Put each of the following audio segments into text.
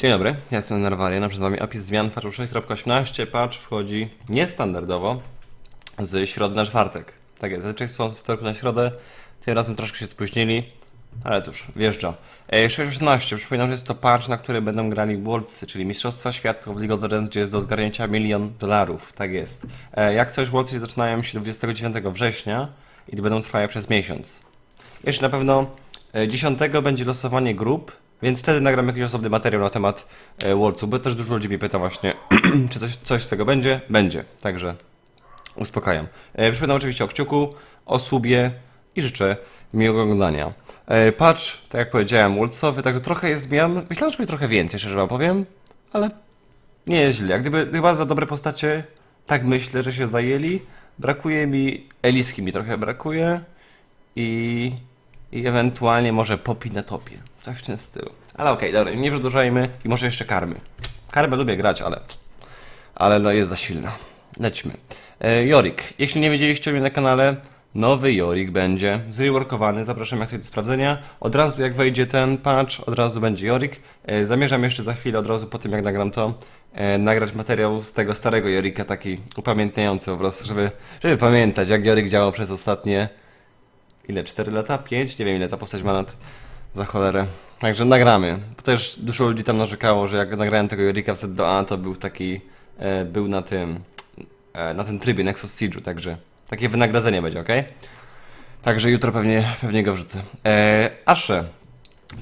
Dzień dobry, ja jestem Narwarian, przed Wami opis zmian patchu 6.18. Patch wchodzi niestandardowo z środy na czwartek. Tak jest, zazwyczaj są wtorku na środę, tym razem troszkę się spóźnili, ale cóż, wjeżdża. E, 6.18, przypominam, że jest to patch, na który będą grali Worldsy, czyli Mistrzostwa Świata w League of Legends, gdzie jest do zgarnięcia milion dolarów, tak jest. E, jak coś, Worldsy zaczynają się 29 września i będą trwały przez miesiąc. Jeszcze na pewno e, 10 będzie losowanie grup, więc wtedy nagram jakiś osobny materiał na temat e, Worldsu, bo też dużo ludzi mnie pyta właśnie, czy coś, coś z tego będzie? Będzie, także uspokajam. E, Przypominam oczywiście o kciuku, o subie i życzę miłego oglądania. E, Patch, tak jak powiedziałem, Worldsowy, także trochę jest zmian. Myślałem, że będzie trochę więcej, szczerze wam powiem, ale nie jest źle. Jak gdyby chyba za dobre postacie, tak myślę, że się zajęli. Brakuje mi, Eliski mi trochę brakuje i, i ewentualnie może Poppy na topie. Coś w tym stylu. Ale okej, dobra, nie przedłużajmy i może jeszcze karmy. Karmę lubię grać, ale ale no jest za silna. Lećmy. E, Jorik. Jeśli nie wiedzieliście o mnie na kanale, nowy Jorik będzie zreworkowany. Zapraszam jak sobie do sprawdzenia. Od razu jak wejdzie ten patch, od razu będzie Jorik. E, zamierzam jeszcze za chwilę, od razu po tym jak nagram to, e, nagrać materiał z tego starego Jorika, taki upamiętniający po prostu, żeby, żeby pamiętać jak Jorik działał przez ostatnie ile? 4 lata? 5? Nie wiem ile ta postać ma lat za cholerę. Także nagramy. Bo też dużo ludzi tam narzekało, że jak nagrałem tego Jorika w set do A, to był taki, e, był na tym, e, na tym trybie Nexus Siege'u, także takie wynagrodzenie będzie, ok? Także jutro pewnie, pewnie go wrzucę. E, Ashe.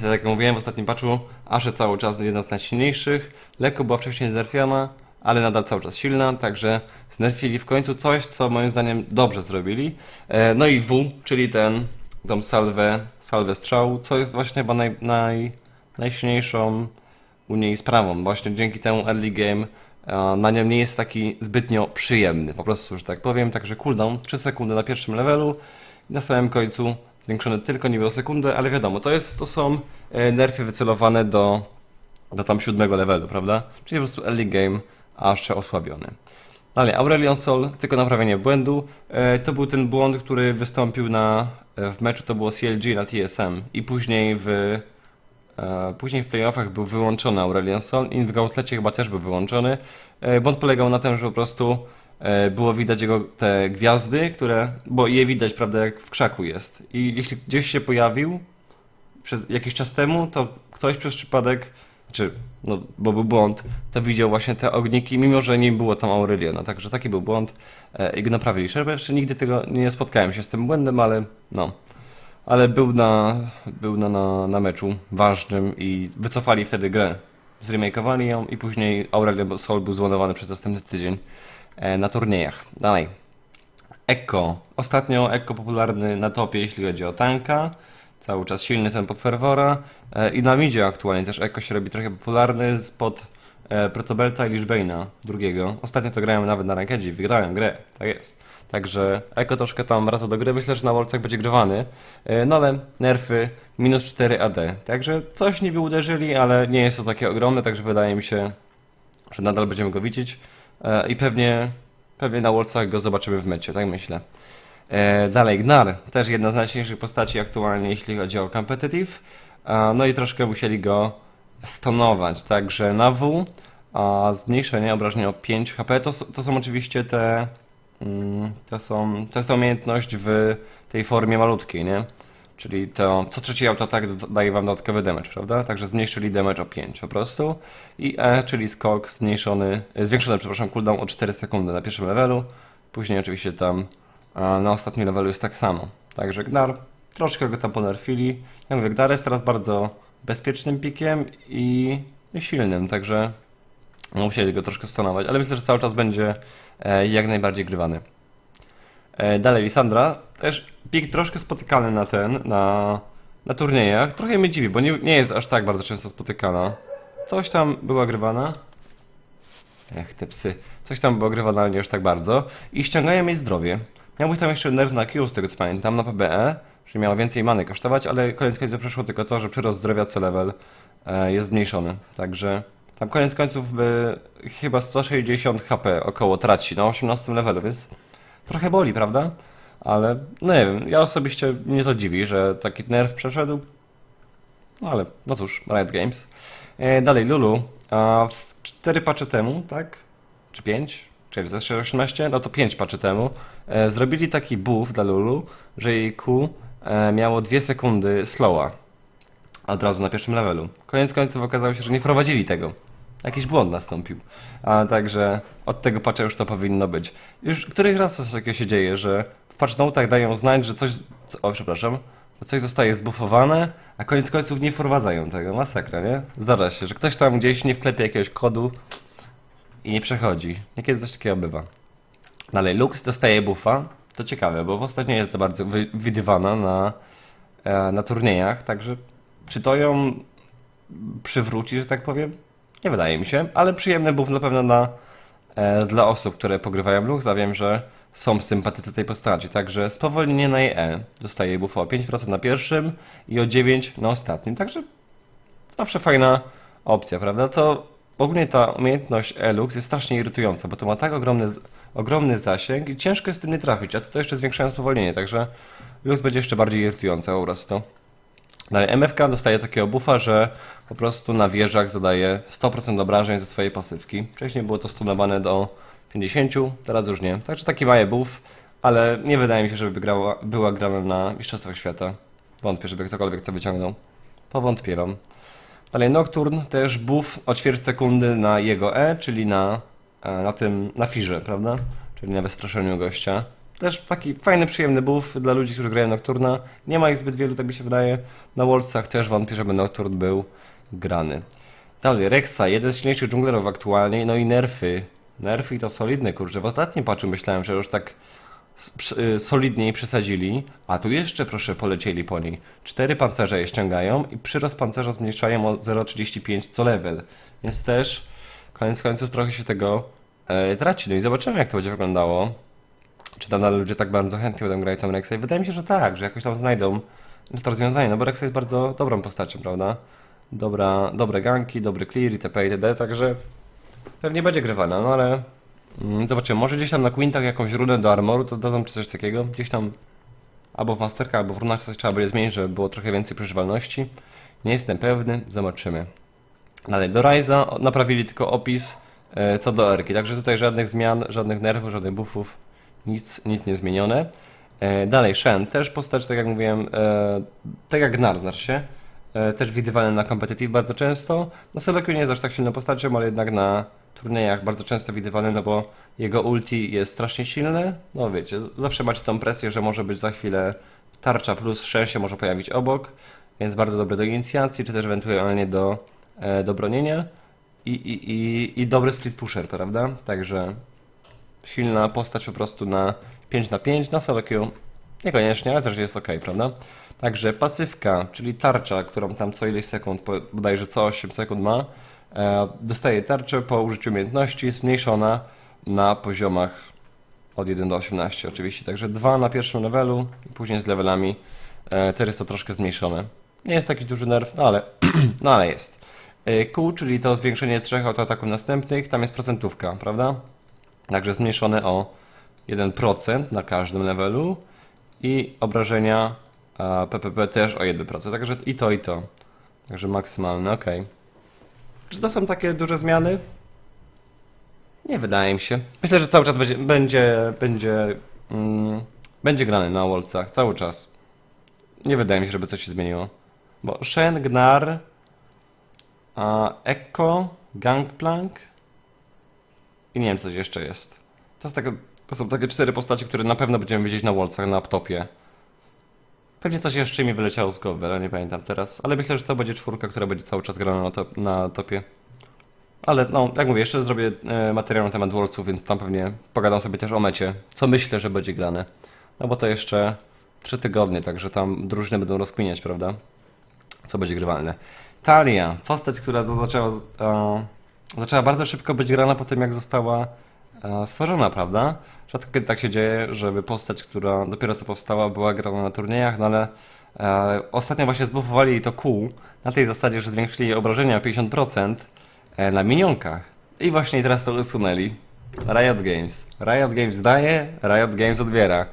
Tak jak mówiłem w ostatnim patchu, Ashe cały czas jedna z najsilniejszych. Lekko była wcześniej znerfiona, ale nadal cały czas silna, także znerfili w końcu coś, co moim zdaniem dobrze zrobili. E, no i W, czyli ten, tą salwę, salwę strzału, co jest właśnie chyba naj, naj, najsilniejszą u niej sprawą. Właśnie dzięki temu early game na nią nie jest taki zbytnio przyjemny, po prostu, że tak powiem. Także cooldown 3 sekundy na pierwszym levelu i na samym końcu zwiększony tylko niby o sekundę, ale wiadomo, to, jest, to są e, nerfy wycelowane do, do tam siódmego levelu, prawda? Czyli po prostu early game aż osłabiony. Dalej, Aurelion Sol, tylko naprawienie błędu. E, to był ten błąd, który wystąpił na, e, w meczu, to było CLG na TSM i później w, e, później w playoffach był wyłączony Aurelion Sol i w Gauntletie chyba też był wyłączony. Błąd polegał na tym, że po prostu było widać jego te gwiazdy, które, bo je widać, prawda, jak w krzaku jest. I jeśli gdzieś się pojawił przez jakiś czas temu, to ktoś przez przypadek czy, no, bo był błąd, to widział właśnie te ogniki, mimo że nie było tam Aureliona, także taki był błąd e, i go naprawili. Jeszcze nigdy tego nie spotkałem się z tym błędem, ale no. Ale był na, był na, na, na meczu ważnym i wycofali wtedy grę. Zremakowali ją i później Aurelion Sol był złonowany przez następny tydzień e, na turniejach. Dalej. Ekko. Ostatnio Ekko popularny na topie, jeśli chodzi o tanka. Cały czas silny ten pod Fervora. E, I na midzie aktualnie też Ekko się robi trochę popularny spod e, Protobelta i Lichbane'a drugiego. Ostatnio to grałem nawet na rankedzie, wygrałem grę, tak jest. Także Ekko troszkę tam wraca do gry, myślę, że na Wolcach będzie grywany. E, no ale nerfy minus 4 AD. Także coś niby uderzyli, ale nie jest to takie ogromne, także wydaje mi się, że nadal będziemy go widzieć. I pewnie, pewnie na Wolcach go zobaczymy w mecie, tak myślę. E, dalej, Gnar, też jedna z najsilniejszych postaci aktualnie, jeśli chodzi o competitive. E, no i troszkę musieli go stonować, także na W a zmniejszenie obrażenia o 5 HP to, to są oczywiście te, mm, to są, to jest ta umiejętność w tej formie malutkiej, nie? Czyli to, co trzeci autoatak daje wam dodatkowy damage, prawda? Także zmniejszyli damage o 5 po prostu. I E, czyli skok zmniejszony, e, zwiększony, przepraszam, cooldown o 4 sekundy na pierwszym levelu. Później oczywiście tam na ostatnim levelu jest tak samo. Także Gnar, troszkę go tam ponerfili. Ja mówię, Gnar jest teraz bardzo bezpiecznym pikiem i silnym, także no, musieli go troszkę stonować, ale myślę, że cały czas będzie e, jak najbardziej grywany. E, dalej, Lisandra, też pik troszkę spotykany na ten, na, na turniejach. Trochę mnie dziwi, bo nie, nie jest aż tak bardzo często spotykana. Coś tam była grywana. Ech, te psy. Coś tam było grywane, ale nie aż tak bardzo. I ściągają jej zdrowie. Miał być tam jeszcze nerw na Q, z tego co pamiętam, na PBE, że miało więcej many kosztować, ale koniec końców przeszło tylko to, że przyrost zdrowia co level e, jest zmniejszony. Także tam koniec końców e, chyba 160 HP około traci na 18 levelu, więc trochę boli, prawda? Ale no nie wiem, ja osobiście mnie to dziwi, że taki nerw przeszedł. No ale, no cóż, Riot Games. E, dalej, Lulu. A w 4 patche temu, tak? Czy 5? Czyli jest 18? No to 5 patche temu. E, zrobili taki buff dla Lulu, że jej Q e, miało 2 sekundy slowa. Od razu na pierwszym levelu. Koniec końców okazało się, że nie wprowadzili tego. Jakiś błąd nastąpił. A także od tego patcha już to powinno być. Już któryś raz coś takiego się dzieje, że w patch notach dają znać, że coś. Co, o, przepraszam. Coś zostaje zbuffowane, a koniec końców nie wprowadzają tego. Masakra, nie? Zdarza się, że ktoś tam gdzieś nie wklepie jakiegoś kodu i nie przechodzi. Niekiedy coś takiego bywa. Dalej, Lux dostaje buffa. To ciekawe, bo postać nie jest za bardzo wy- widywana na, e, na turniejach, także czy to ją przywróci, że tak powiem? Nie wydaje mi się, ale przyjemny buff na pewno na, e, dla osób, które pogrywają Lux, a wiem, że są sympatycy tej postaci. Także spowolnienie na jej E dostaje buffa o 5% na pierwszym i o 9% na ostatnim. Także zawsze fajna opcja, prawda? To ogólnie ta umiejętność Elux jest strasznie irytująca, bo to ma tak ogromny, ogromny zasięg i ciężko jest z tym nie trafić, a tutaj jeszcze zwiększają spowolnienie, także Lux będzie jeszcze bardziej irytująca po prostu. Dalej, MFK dostaje takiego buffa, że po prostu na wieżach zadaje 100% obrażeń ze swojej pasywki. Wcześniej było to stunowane do 50, teraz już nie. Także taki mały buff, ale nie wydaje mi się, żeby grała, była grana na Mistrzostwach Świata. Wątpię, żeby ktokolwiek to wyciągnął. Powątpiewam. Dalej, Nocturne też buff o ćwierć sekundy na jego E, czyli na, e, na tym, na firze, prawda? Czyli na wystraszeniu gościa. Też taki fajny, przyjemny buff dla ludzi, którzy grają Nocturna. Nie ma ich zbyt wielu, tak mi się wydaje. Na Worldsach też wątpię, żeby Nocturne był grany. Dalej, Rexa, jeden z silniejszych dżunglerów aktualnie, no i nerfy. Nerfy to solidne, kurczę. W ostatnim patchu myślałem, że już tak solidniej przesadzili, a tu jeszcze proszę polecieli po niej. Cztery pancerze je ściągają i przyrost pancerza zmniejszają o 0,35 co level. Więc też koniec końców trochę się tego e, traci. No i zobaczymy jak to będzie wyglądało. Czy nadal ludzie tak bardzo chętnie będą grać tą Rexę? I wydaje mi się, że tak, że jakoś tam znajdą to rozwiązanie, no bo Rexa jest bardzo dobrą postacią, prawda? Dobra, dobre ganki, dobry clear itp. itd. Także pewnie będzie grywana, no ale zobaczymy. Może gdzieś tam na Quintach jakąś runę do armoru to dadzą czy coś takiego. Gdzieś tam albo w Masterka, albo w runach coś trzeba będzie zmienić, żeby było trochę więcej przeżywalności. Nie jestem pewny, zobaczymy. Dalej, do Ryza naprawili tylko opis e, co do Erki, także tutaj żadnych zmian, żadnych nerwów, żadnych buffów, nic, nic nie zmienione. E, dalej, Shen, też postać, tak jak mówiłem, e, tak jak Gnar, znaczy się, e, też widywany na competitive bardzo często. Na Soloku nie jest aż tak silną postacią, ale jednak na turniejach bardzo często widywany, no bo jego ulti jest strasznie silne. No wiecie, zawsze macie tą presję, że może być za chwilę tarcza plus Shen się może pojawić obok, więc bardzo dobre do inicjacji, czy też ewentualnie do, e, do bronienia. I, i, i, I dobry split pusher, prawda? Także silna postać po prostu na 5 na 5, na solo queue niekoniecznie, ale też jest ok, prawda? Także pasywka, czyli tarcza, którą tam co ileś sekund, bodajże co 8 sekund ma, dostaje tarczę po użyciu umiejętności, zmniejszona na poziomach od 1 do 18 oczywiście, także 2 na pierwszym levelu i później z levelami e, też jest to troszkę zmniejszone. Nie jest taki duży nerw, no ale, no ale jest. E, Q, czyli to zwiększenie trzech autoataków następnych, tam jest procentówka, prawda? Także zmniejszone o 1% na każdym levelu i obrażenia e, PPP też o 1%. Także i to, i to. Także maksymalne, ok. Czy to są takie duże zmiany? Nie wydaje mi się. Myślę, że cały czas będzie, będzie, będzie, mm, będzie grany na Wolcach, cały czas. Nie wydaje mi się, żeby coś się zmieniło. Bo Shen, Gnar, a Echo, Gangplank i nie wiem, co coś jeszcze jest. To, takie, to są takie cztery postacie, które na pewno będziemy widzieć na Wolcach, na laptopie. Pewnie coś jeszcze mi wyleciało z głowy, ale nie pamiętam teraz. Ale myślę, że to będzie czwórka, która będzie cały czas grana na, top, na topie. Ale no, jak mówię, jeszcze zrobię e, materiał na temat Wolców, więc tam pewnie pogadam sobie też o mecie, co myślę, że będzie grane. No bo to jeszcze trzy tygodnie, także tam drużyny będą rozkminiać, prawda? Co będzie grywalne. Talia, postać, która zaczęła, e, zaczęła bardzo szybko być grana po tym, jak została stworzona, prawda? Rzadko kiedy tak się dzieje, żeby postać, która dopiero co powstała, była grana na turniejach, no ale e, ostatnio właśnie zbufowali to kół na tej zasadzie, że zwiększyli obrażenia o 50% e, na minionkach. I właśnie teraz to usunęli. Riot Games. Riot Games daje, Riot Games odbiera.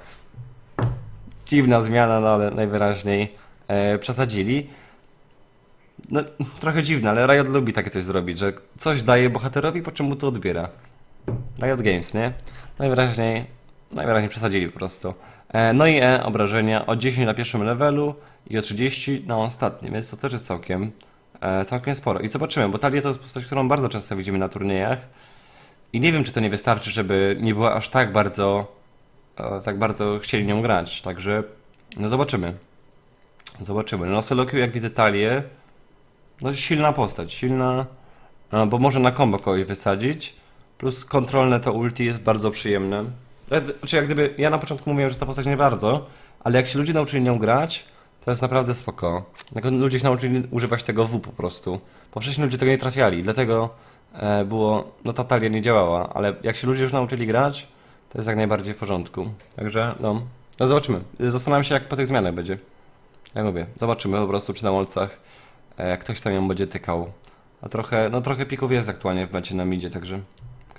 Dziwna zmiana, no ale najwyraźniej e, przesadzili. no, trochę dziwne, ale Riot lubi takie coś zrobić, że coś daje bohaterowi, po czym mu to odbiera. Riot Games, nie? Najwyraźniej, najwyraźniej przesadzili po prostu. E, no i E, obrażenia o 10 na pierwszym levelu i o 30 na ostatnim, więc to też jest całkiem, e, całkiem sporo. I zobaczymy, bo Talia to jest postać, którą bardzo często widzimy na turniejach. I nie wiem, czy to nie wystarczy, żeby nie była aż tak bardzo, e, tak bardzo chcieli nią grać. Także, no zobaczymy. Zobaczymy. No solo queue, jak widzę Talię, no silna postać, silna, e, bo może na combo kogoś wysadzić. Plus kontrolne to ulti jest bardzo przyjemne. Znaczy jak gdyby, ja na początku mówiłem, że ta postać nie bardzo, ale jak się ludzie nauczyli nią grać, to jest naprawdę spoko. Jak ludzie się nauczyli używać tego W po prostu. Bo wcześniej ludzie tego nie trafiali, dlatego e, było, no ta talia nie działała, ale jak się ludzie już nauczyli grać, to jest jak najbardziej w porządku. Także, no, no zobaczymy. Zastanawiam się, jak po tych zmianach będzie. Jak mówię, zobaczymy po prostu, czy na molcach e, jak ktoś tam ją będzie tykał. A trochę, no trochę pików jest aktualnie w mecie na midzie, także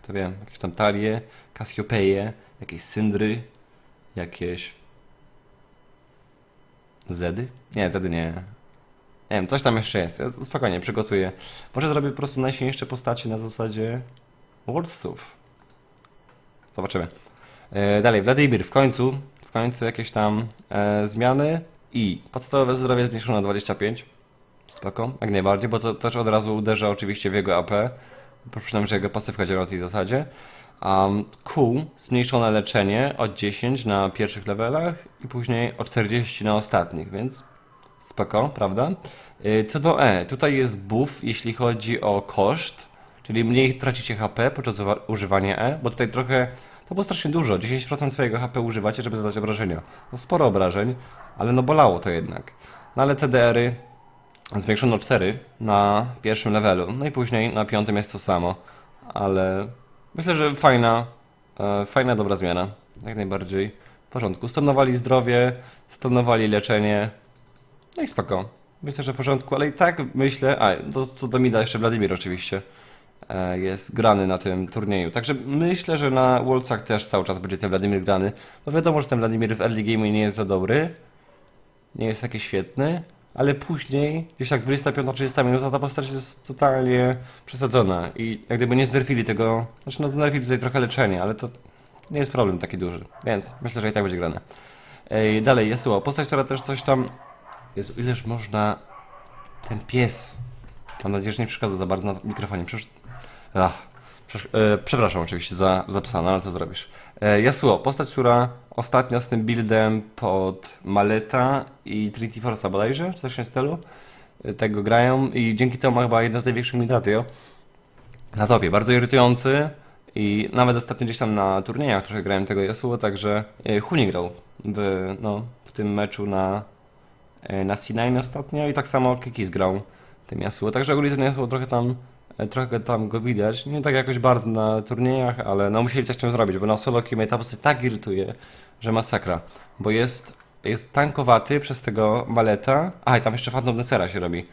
kto wie, jakieś tam talie, Cassiopeię, jakieś syndry, jakieś zedy? Nie, zedy nie. Nie wiem, coś tam jeszcze jest. Ja spokojnie przygotuję. Może zrobię po prostu najsilniejsze postacie na zasadzie Worldsów. Zobaczymy. E, dalej, Wladimir, w końcu, w końcu jakieś tam e, zmiany i podstawowe zdrowie zmniejszone na 25. Spoko, jak najbardziej, bo to też od razu uderza oczywiście w jego AP. Przypomnę, że jego pasywka działa na tej zasadzie. Um, Q, zmniejszone leczenie od 10 na pierwszych levelach i później o 40 na ostatnich, więc spoko, prawda? Y, Co do E, tutaj jest buff, jeśli chodzi o koszt, czyli mniej tracicie HP podczas używania E, bo tutaj trochę, to było strasznie dużo, 10% swojego HP używacie, żeby zadać obrażenia. No sporo obrażeń, ale no bolało to jednak. No ale CDR-y zwiększono 4 na pierwszym levelu, no i później na piątym jest to samo, ale myślę, że fajna, e, fajna, dobra zmiana, jak najbardziej w porządku. Stonowali zdrowie, stonowali leczenie, no i spoko. Myślę, że w porządku, ale i tak myślę, a to co do Mida jeszcze Wladimir oczywiście e, jest grany na tym turnieju, także myślę, że na Worldsach też cały czas będzie ten Wladimir grany, bo wiadomo, że ten Wladimir w early game nie jest za dobry, nie jest taki świetny, ale później, gdzieś tak 25-30 minuta, ta postać jest totalnie przesadzona i jak gdyby nie znerfili tego, znaczy no znerfili tutaj trochę leczenie, ale to nie jest problem taki duży, więc myślę, że i tak będzie grane. Ej, dalej, Yasuo, postać, która też coś tam... Jezu, ileż można... Ten pies... Mam nadzieję, że nie przeszkadza za bardzo na mikrofonie. Przecież... E, przepraszam oczywiście za, za psa, no ale co zrobisz. E, Yasuo, postać, która ostatnio z tym buildem pod Maleta i Trinity Force'a bodajże, coś w tym stylu, e, tego grają i dzięki temu ma chyba jeden z największych midratio na topie. Bardzo irytujący i nawet ostatnio gdzieś tam na turniejach trochę grałem tego Yasuo, także e, Huni grał w, no, w tym meczu na, e, na C9 ostatnio i tak samo Kikis grał tym Yasuo, także ogólnie ten Yasuo trochę tam trochę tam go widać, nie tak jakoś bardzo na turniejach, ale no musieli coś z tym zrobić, bo na solo queue ta postać tak irytuje, że masakra, bo jest, jest tankowaty przez tego maleta, a i tam jeszcze Phantom Dancera się robi,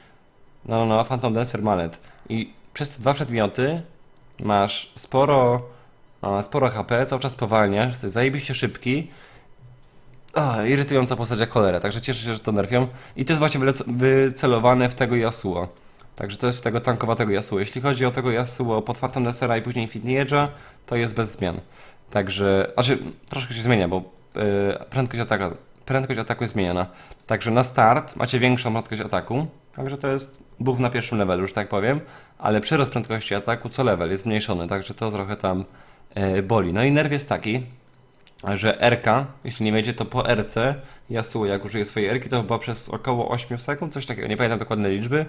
no, no, no, Phantom Dancer Mallet. I przez te dwa przedmioty masz sporo, sporo HP, cały czas spowalniasz, jesteś zajebiście szybki. Irytująca postać jak cholera, także cieszę się, że to nerfią. I to jest właśnie wycelowane w tego Yasuo. Także to jest tego tankowatego Yasuo. Jeśli chodzi o tego Yasuo pod Phantom Dancera i później Infinity to jest bez zmian. Także, znaczy troszkę się zmienia, bo yy, prędkość, ataka, prędkość ataku jest zmieniona. Także na start macie większą prędkość ataku, także to jest buff na pierwszym levelu, że tak powiem, ale przyrost prędkości ataku co level jest zmniejszony, także to trochę tam yy, boli. No i nerw jest taki, że RK, jeśli nie wejdzie, to po RC Yasuo, jak użyje swojej RK, to chyba przez około 8 sekund, coś takiego, nie pamiętam dokładne liczby,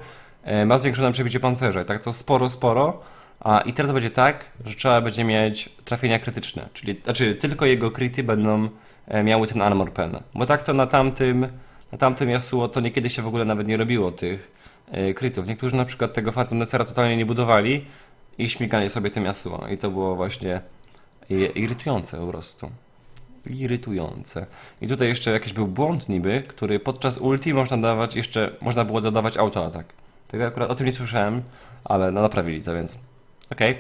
ma zwiększone przebicie pancerza. I tak to sporo, sporo. A i teraz będzie tak, że trzeba będzie mieć trafienia krytyczne, czyli znaczy tylko jego kryty będą e, miały ten armor pen. Bo tak to na tamtym, na tamtym Yasuo to niekiedy się w ogóle nawet nie robiło tych e, krytów. Niektórzy na przykład tego Phantom Dancera totalnie nie budowali i śmigali sobie tym Yasuo. I to było właśnie e, irytujące po prostu irytujące. I tutaj jeszcze jakiś był błąd niby, który podczas ulti można dawać jeszcze, można było dodawać autoatak. Tego akurat o tym nie słyszałem, ale no naprawili to, więc okej.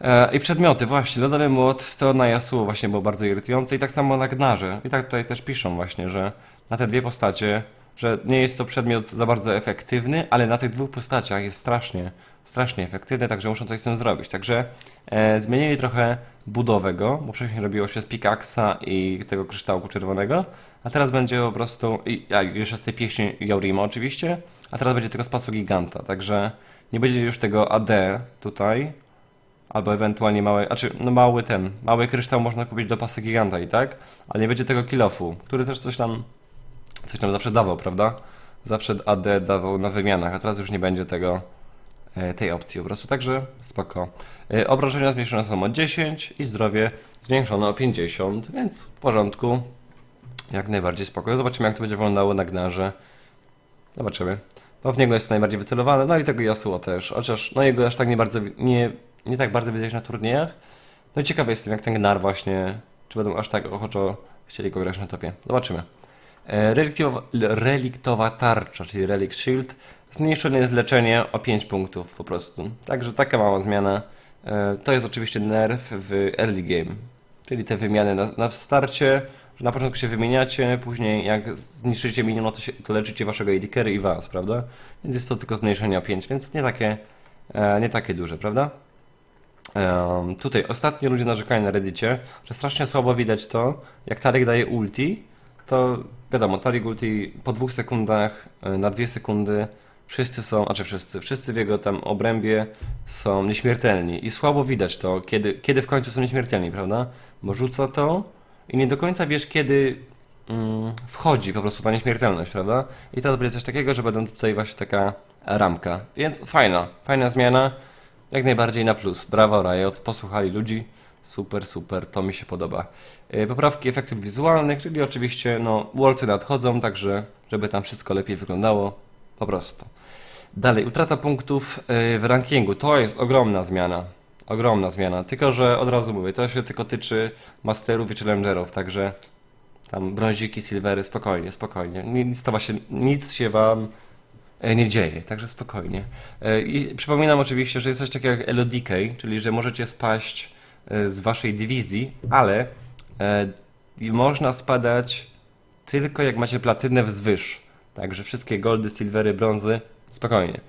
E, I przedmioty, właśnie, lodowy młot to na Yasuo właśnie było bardzo irytujące i tak samo na Gnarze. I tak tutaj też piszą właśnie, że na te dwie postacie że nie jest to przedmiot za bardzo efektywny, ale na tych dwóch postaciach jest strasznie, strasznie efektywny, także muszą coś z tym zrobić. Także e, zmienili trochę budowę go, bo wcześniej robiło się z pikaksa i tego kryształku czerwonego, a teraz będzie po prostu, i, a jeszcze z tej pieśni Jorima oczywiście, a teraz będzie tylko z pasu giganta, także nie będzie już tego AD tutaj, albo ewentualnie mały, znaczy no mały ten, mały kryształ można kupić do pasy giganta i tak, ale nie będzie tego kilofu, który też coś tam, coś tam zawsze dawał, prawda? Zawsze AD dawał na wymianach, a teraz już nie będzie tego, e, tej opcji po prostu, także spoko. E, Obrażenia zmniejszone są o 10 i zdrowie zwiększone o 50, więc w porządku. Jak najbardziej spoko. Zobaczymy jak to będzie wyglądało na gnarze. Zobaczymy. No w niego jest to najbardziej wycelowane, no i tego Yasuo też, chociaż no jego aż tak nie bardzo, nie, nie tak bardzo widać na turniejach. No i ciekawy jestem jak ten gnar właśnie, czy będą aż tak ochoczo chcieli go grać na topie. Zobaczymy. E, Reliktowa, reliktowa tarcza, czyli Relic Shield. Zmniejszone jest leczenie o 5 punktów po prostu. Także taka mała zmiana. E, To jest oczywiście nerf w early game. Czyli te wymiany na, na starcie, na początku się wymieniacie, później jak zniszczycie miniona, to, się, to leczycie waszego AD i was, prawda? Więc jest to tylko zmniejszenie o 5, więc nie takie, e, nie takie duże, prawda? Tutaj ostatnio ludzie narzekają na reddicie, że strasznie słabo widać to, jak Tarik daje ulti, to wiadomo, Tarik ulti po dwóch sekundach, e, na dwie sekundy wszyscy są, znaczy wszyscy, wszyscy w jego tam obrębie są nieśmiertelni i słabo widać to, kiedy, kiedy w końcu są nieśmiertelni, prawda? Bo rzuca to i nie do końca wiesz, kiedy mm, wchodzi po prostu ta nieśmiertelność, prawda? I teraz będzie coś takiego, że będą tutaj właśnie taka ramka, więc fajna, fajna zmiana. Jak najbardziej na plus. Brawo Riot, posłuchali ludzi. Super, super, to mi się podoba. Yy, Poprawki efektów wizualnych, czyli oczywiście no, wolcy nadchodzą, także żeby tam wszystko lepiej wyglądało. Po prostu. Dalej, utrata punktów yy, w rankingu. To jest ogromna zmiana. Ogromna zmiana. Tylko, że od razu mówię, to się tylko tyczy masterów i challengerów, także tam brąziki, silvery, spokojnie, spokojnie. Nic, to właśnie, nic się wam e, nie dzieje, także spokojnie. E, I przypominam oczywiście, że jest coś takiego jak Decay, czyli że możecie spaść e, z waszej dywizji, ale można spadać tylko jak macie platynę wzwyż. Także wszystkie goldy, silvery, brązy, spokojnie.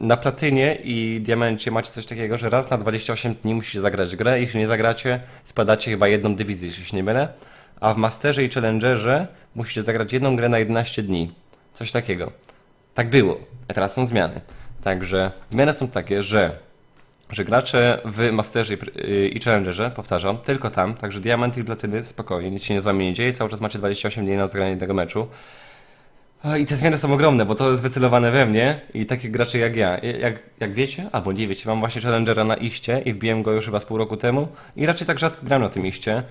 Na platynie i diamencie macie coś takiego, że raz na 28 dni musicie zagrać grę. Jeśli nie zagracie, spadacie chyba jedną dywizję, jeśli się nie mylę. A w Masterze i Challengerze musicie zagrać jedną grę na 11 dni. Coś takiego. Tak było. A teraz są zmiany. Także zmiany są takie, że, że gracze w Masterze i Challengerze, powtarzam, tylko tam, także diamenty i platyny, spokojnie, nic się z wami nie dzieje, cały czas macie 28 dni na zagranie jednego meczu. A, I te zmiany są ogromne, bo to jest wycelowane we mnie i takich graczy jak ja. Jak, jak wiecie, albo nie wiecie, mam właśnie Challengera na iście i wbiłem go już chyba z pół roku temu i raczej tak rzadko gram na tym iście.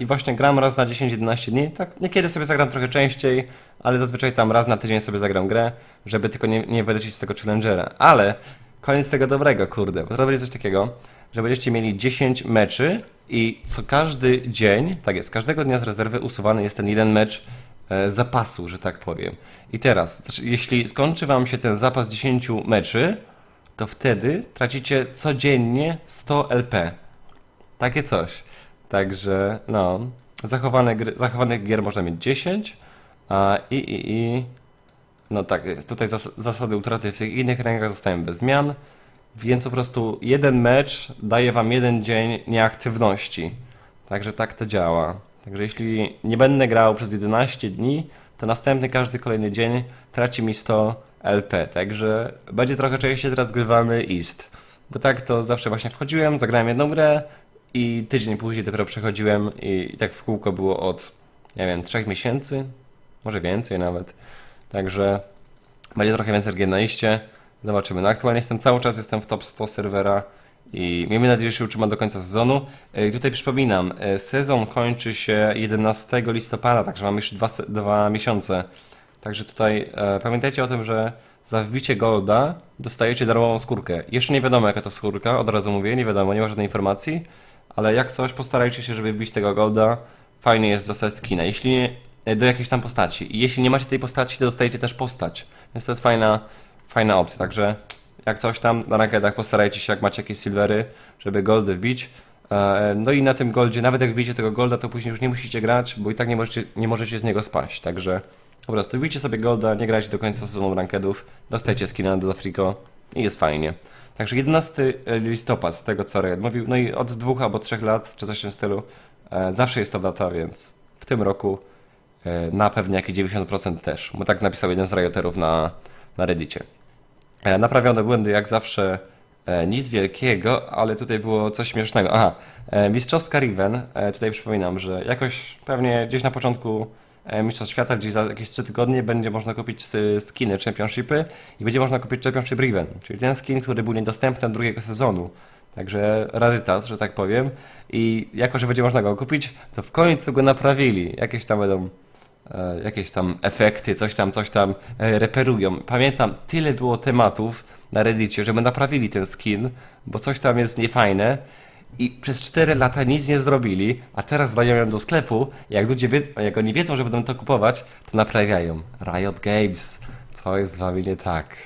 I właśnie gram raz na 10-11 dni, tak niekiedy sobie zagram trochę częściej, ale zazwyczaj tam raz na tydzień sobie zagram grę, żeby tylko nie, nie wylecieć z tego Challengera. Ale koniec tego dobrego, kurde, bo to będzie coś takiego, że będziecie mieli 10 meczy i co każdy dzień, tak jest, każdego dnia z rezerwy usuwany jest ten jeden mecz zapasu, że tak powiem. I teraz, znaczy, jeśli skończy wam się ten zapas 10 meczy, to wtedy tracicie codziennie 100 LP. Takie coś. Także, no, zachowane gry, zachowanych gier można mieć 10, a i, i, i, no tak. Tutaj zas zasady utraty w tych innych rękach zostają bez zmian, więc po prostu jeden mecz daje wam jeden dzień nieaktywności. Także tak to działa. Także jeśli nie będę grał przez 11 dni, to następny każdy kolejny dzień traci mi 100 LP. Także będzie trochę częściej teraz grywany East. Bo tak to zawsze właśnie wchodziłem, zagrałem jedną grę i tydzień później dopiero przechodziłem i, i tak w kółko było od, nie wiem, 3 miesięcy, może więcej nawet. Także będzie trochę więcej gier na iście. Zobaczymy. No aktualnie jestem cały czas jestem w top 100 serwera i miejmy nadzieję, że się utrzyma do końca sezonu. E, I tutaj przypominam, e, sezon kończy się 11 listopada, także mamy jeszcze dwa, dwa miesiące. Także tutaj e, pamiętajcie o tym, że za wbicie golda dostajecie darmową skórkę. Jeszcze nie wiadomo jaka to skórka, od razu mówię, nie wiadomo, nie ma żadnej informacji, ale jak coś postarajcie się, żeby wbić tego golda. Fajnie jest dostać skina. Jeśli nie, e, do jakiejś tam postaci. I jeśli nie macie tej postaci, to dostajecie też postać. Więc to jest fajna, fajna opcja. Także jak coś tam na rankedach postarajcie się, jak macie jakieś silvery, żeby goldy wbić. E, No i na tym goldzie, nawet jak wbijecie tego golda, to później już nie musicie grać, bo i tak nie możecie, nie możecie z niego spaść. Także Po prostu wbijcie sobie Golda, nie grajcie do końca sezonu rankedów, dostajecie skina do Afriko i jest fajnie. Także 11 listopad, z tego co Riot mówił, no i od dwóch albo trzech lat, czy coś w tym stylu, e, zawsze jest to data, więc w tym roku e, na pewnie jakieś 90% też, bo tak napisał jeden z Rioterów na, na Reddicie. E, Naprawione błędy jak zawsze e, nic wielkiego, ale tutaj było coś śmiesznego. Aha, e, mistrzowska Riven, tutaj przypominam, że jakoś pewnie gdzieś na początku Mistrzostw Świata, gdzieś za jakieś 3 tygodnie będzie można kupić skiny Championshipy i będzie można kupić Championship Riven, czyli ten skin, który był niedostępny od drugiego sezonu. Także rarytas, że tak powiem. I jako, że będzie można go kupić, to w końcu go naprawili. Jakieś tam będą jakieś tam efekty, coś tam, coś tam e, reperują. Pamiętam, tyle było tematów na Reddicie, żeby naprawili ten skin, bo coś tam jest niefajne i przez 4 lata nic nie zrobili, a teraz dają ją do sklepu jak ludzie jak oni wiedzą, że będą to kupować, to naprawiają. Riot Games, co jest z wami nie tak?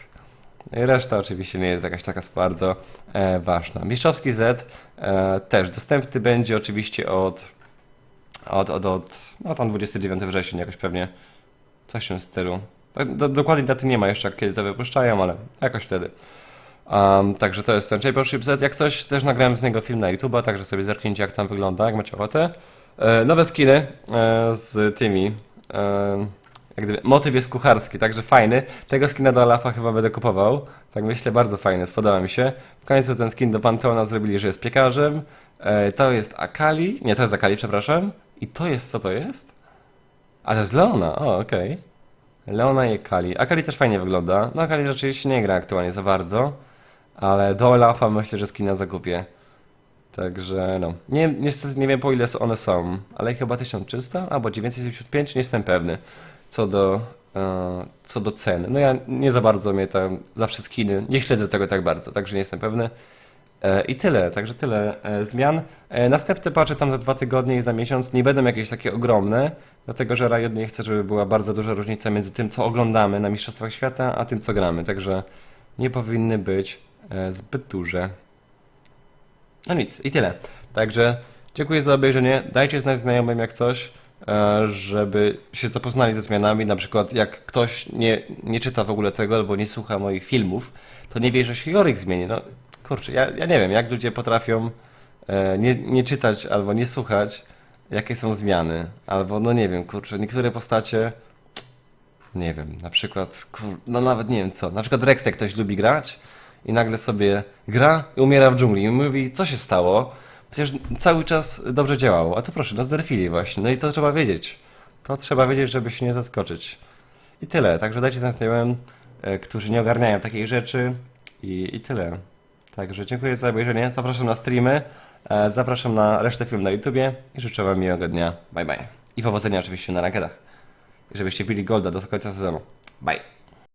Reszta oczywiście nie jest jakaś taka bardzo e, ważna. Mistrzowski Z e, też dostępny będzie oczywiście od od, od, od no tam 29 września jakoś pewnie coś tym stylu. Tak, Do, dokładnej daty nie ma jeszcze, kiedy to wypuszczają, ale jakoś wtedy. Um, także to jest ten Championship Z. Jak coś, też nagrałem z niego film na YouTube'a, także sobie zerknijcie jak tam wygląda, jak macie ochotę. E, nowe skiny e, z tymi. E, jak gdyby, motyw jest kucharski, także fajny. Tego skina do Olafa chyba będę kupował. Tak myślę, bardzo fajny, spodoba mi się. W końcu ten skin do Panteona zrobili, że jest piekarzem. E, to jest Akali. Nie, to jest Akali, przepraszam. I to jest, co to jest? A to jest Leona, o, okej. Leona i Akali. Akali też fajnie wygląda. No raczej się nie gra aktualnie za bardzo. Ale do Olafa myślę, że skina zakupię. Także no. Nie, niestety nie wiem po ile one są, ale chyba 1300 albo 975, nie jestem pewny. Co do, e, co do ceny. No ja nie za bardzo mnie tam zawsze skiny, nie śledzę tego tak bardzo, także nie jestem pewny. E, I tyle, także tyle e, zmian. E, Następne patche tam za dwa tygodnie i za miesiąc nie będą jakieś takie ogromne, dlatego że Riot nie chce, żeby była bardzo duża różnica między tym, co oglądamy na Mistrzostwach Świata, a tym, co gramy, także nie powinny być zbyt duże. No nic, i tyle. Także dziękuję za obejrzenie. Dajcie znać znajomym jak coś, żeby się zapoznali ze zmianami. Na przykład jak ktoś nie, nie czyta w ogóle tego albo nie słucha moich filmów, to nie wie, że się Jorik zmieni. No kurczę, ja, ja nie wiem, jak ludzie potrafią e, nie, nie czytać albo nie słuchać, jakie są zmiany. Albo no nie wiem, kurczę, niektóre postacie nie wiem, na przykład, kur... no nawet nie wiem co, na przykład Rex jak ktoś lubi grać i nagle sobie gra i umiera w dżungli i mówi, co się stało? Przecież cały czas dobrze działało, a tu proszę, no zderfili właśnie, no i to trzeba wiedzieć. To trzeba wiedzieć, żeby się nie zaskoczyć. I tyle, także dajcie znać znajomym, e, którzy nie ogarniają takich rzeczy i, i tyle. Także dziękuję za obejrzenie, zapraszam na streamy, e, zapraszam na resztę filmów na YouTubie i życzę wam miłego dnia. Bye bye. I powodzenia oczywiście na rankedach żebyście bili Golda do końca sezonu. Bye.